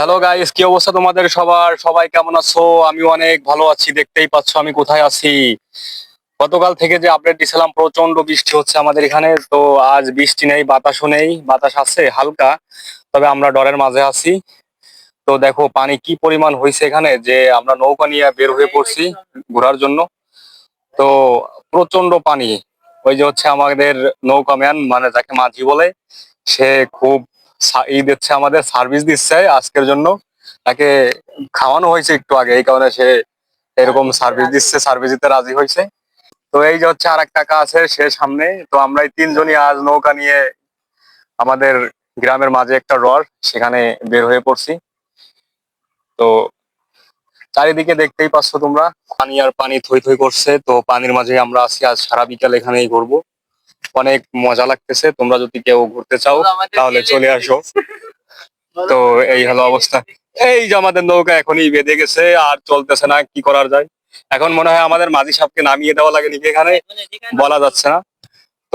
Hello guys কি অবস্থা তোমাদের সবার? সবাই কেমন আছো? আমি অনেক ভালো আছি, দেখতেই পাচ্ছ আমি কোথায় আছি। গতকাল থেকে যে আপডেট দিছিলাম প্রচণ্ড বৃষ্টি হচ্ছে আমাদের এখানে। তো আজ বৃষ্টি নেই, বাতাসও নেই, বাতাস আছে হালকা, তবে আমরা ডরের মাঝে আছি। তো দেখো, পানি কি পরিমাণ হয়েছে এখানে, যে আমরা নৌকা নিয়ে বের হয়ে পড়ছি ঘোরার জন্য। তো প্রচণ্ড পানি, ওই যে হচ্ছে আমাদের নৌকা ম্যান মানে যাকে মাঝি বলে, সে খুব সা- ই দিচ্ছে আমাদের সার্ভিস দিচ্ছে আজকের জন্য। তাকে খাওয়ানো হয়েছে একটু আগে এই কারণে সে এরকম সার্ভিস দিচ্ছে সার্ভিস দিতে রাজি হয়েছে। তো এই যে হচ্ছে আর এক কাকা আছে সে সামনে। তো আমরা এই তিনজনই আজ নৌকা নিয়ে আমাদের গ্রামের মাঝে একটা রড সেখানে বের হয়ে পড়ছি। তো চারিদিকে দেখতেই পাচ্ছ তোমরা পানি আর পানি থই থই করছে। তো পানির মাঝে আমরা আছি আজ সারা বিকাল এখানেই ঘুরবো। অনেক মজা লাগতেছে। তোমরা যদি কেউ ঘুরতে চাও তাহলে চলে আসো। তো এই হলো অবস্থা। এই যে আমাদের নৌকা এখনই বেঁধে গেছে আর চলতেছে না কি করার যায়? এখন মনে হয় আমাদের মাঝি সাপকে নামিয়ে দেওয়া লাগে নাকি এখানে? বলা যাচ্ছে না।